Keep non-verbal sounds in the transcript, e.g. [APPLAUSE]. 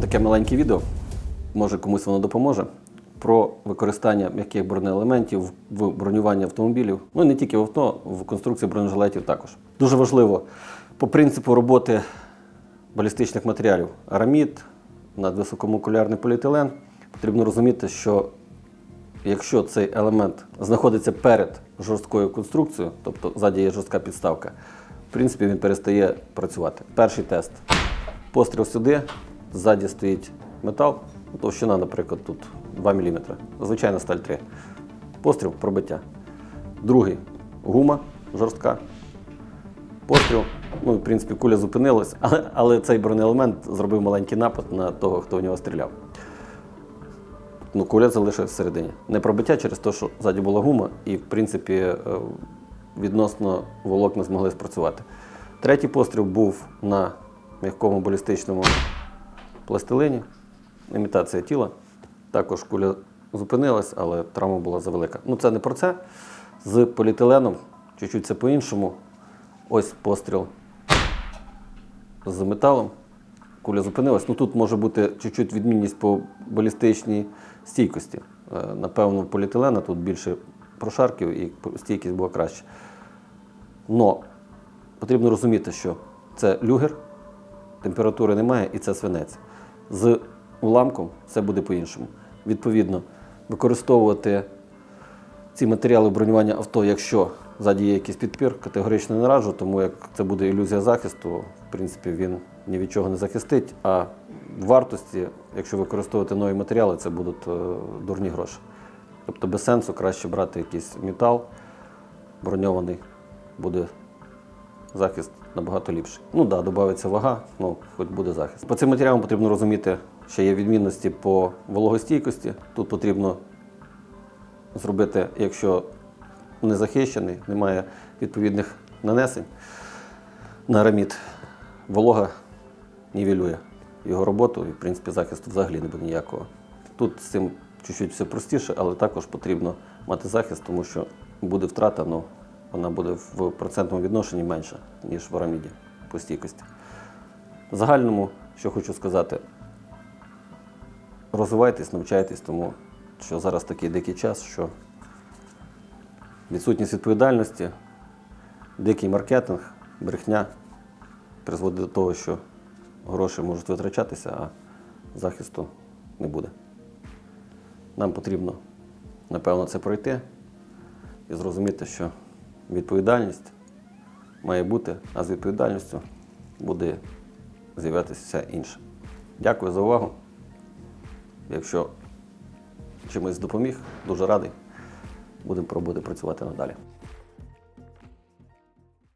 таке маленьке відео, може комусь воно допоможе. Про використання м'яких бронеелементів в бронюванні автомобілів, ну і не тільки в авто, в конструкції бронежилетів також. Дуже важливо по принципу роботи балістичних матеріалів арамід, надвисокомокулярний поліетилен, потрібно розуміти, що якщо цей елемент знаходиться перед жорсткою конструкцією, тобто ззаді є жорстка підставка, в принципі він перестає працювати. Перший тест. Постріл сюди, ззаді стоїть метал, товщина, наприклад, тут 2 мм, звичайна сталь 3. Постріл пробиття. Другий гума жорстка. Постріл, ну, в принципі, куля зупинилась, [LAUGHS] але, але цей бронеелемент зробив маленький напад на того, хто в нього стріляв. Ну, куля залишилась всередині. Не пробиття через те, що ззаді була гума, і, в принципі, е, відносно волокна змогли спрацювати. Третій постріл був на м'якому балістичному пластилині, імітація тіла. Також куля зупинилась, але травма була завелика. Ну, це не про це. З поліетиленом чуть-чуть це по-іншому. Ось постріл з металом. Куля зупинилась. Ну тут може бути чуть-чуть відмінність по балістичній стійкості. Е, Напевно, поліетилена тут більше прошарків і стійкість була краще. Но потрібно розуміти, що це люгер, температури немає і це свинець. З уламком все буде по-іншому. Відповідно, використовувати ці матеріали бронювання авто, якщо ззаді є якийсь підпір, категорично не раджу, тому як це буде ілюзія захисту, в принципі, він ні від чого не захистить. А вартості, якщо використовувати нові матеріали, це будуть е, дурні гроші. Тобто без сенсу краще брати якийсь метал броньований, буде захист набагато ліпший. Ну так, да, додається вага, ну хоч буде захист. По цим матеріалам потрібно розуміти, що є відмінності по вологостійкості. Тут потрібно зробити, якщо не захищений, немає відповідних нанесень на арамід, волога нівелює його роботу і, в принципі, захисту взагалі не буде ніякого. Тут з цим чуть-чуть все простіше, але також потрібно мати захист, тому що буде втрата, але вона буде в процентному відношенні менша, ніж в араміді по стійкості. В загальному, що хочу сказати, розвивайтесь, навчайтесь, тому що зараз такий дикий час, що відсутність відповідальності, дикий маркетинг, брехня призводить до того, що гроші можуть витрачатися, а захисту не буде. Нам потрібно, напевно, це пройти і зрозуміти, що відповідальність має бути, а з відповідальністю буде з'являтися все інше. Дякую за увагу. Якщо чимось допоміг, дуже радий. Будемо пробувати працювати надалі.